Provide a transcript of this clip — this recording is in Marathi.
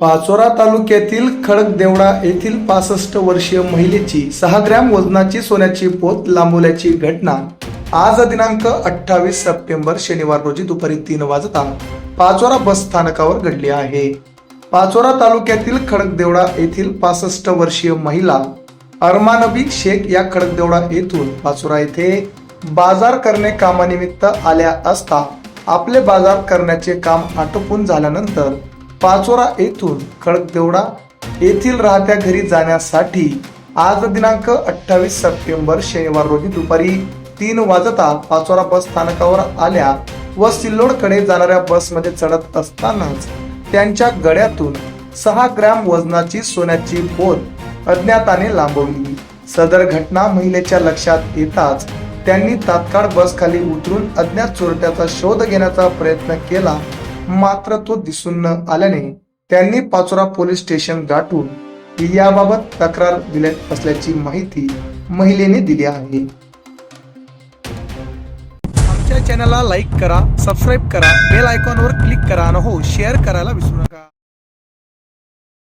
पाचोरा तालुक्यातील खडकदेवडा येथील पासष्ट वर्षीय महिलेची सहा ग्रॅम वजनाची सोन्याची पोत लांबवल्याची घटना आज दिनांक अठ्ठावीस सप्टेंबर शनिवार रोजी दुपारी तीन वाजता पाचोरा बस स्थानकावर घडली आहे. पाचोरा तालुक्यातील खडकदेवडा येथील पासष्ट वर्षीय महिला अरमानबी शेख या खडकदेवडा येथून पाचोरा येथे बाजार करणे कामानिमित्त आल्या असता आपले बाजार करण्याचे काम आटोपून झाल्यानंतर पाचोरा येथून खडकदेवडा येथील राहत्या घरी जाण्यासाठी आज दिनांक अठ्ठावीस सप्टेंबर शनिवार रोजी दुपारी तीन वाजता पाचोरा बस स्थानकावर आल्या व सिल्लोडकडे जाणाऱ्या बसमध्ये चढत असतानाच त्यांच्या गळ्यातून सहा ग्रॅम वजनाची सोन्याची बोध अज्ञाताने लांबवली. सदर घटना महिलेच्या लक्षात येताच त्यांनी तात्काळ बस खाली उतरून अज्ञात चोरट्याचा शोध घेण्याचा प्रयत्न केला मात्र तो दिसून न आल्याने त्यांनी पाचोरा पोलीस स्टेशन गाठून याबाबत तक्रार दिली असल्याची माहिती महिलेने दिली आहे. आमच्या चॅनलला लाईक करा सबस्क्राईब करा बेल आयकॉनवर क्लिक करा आणि हो शेअर करायला विसरू नका.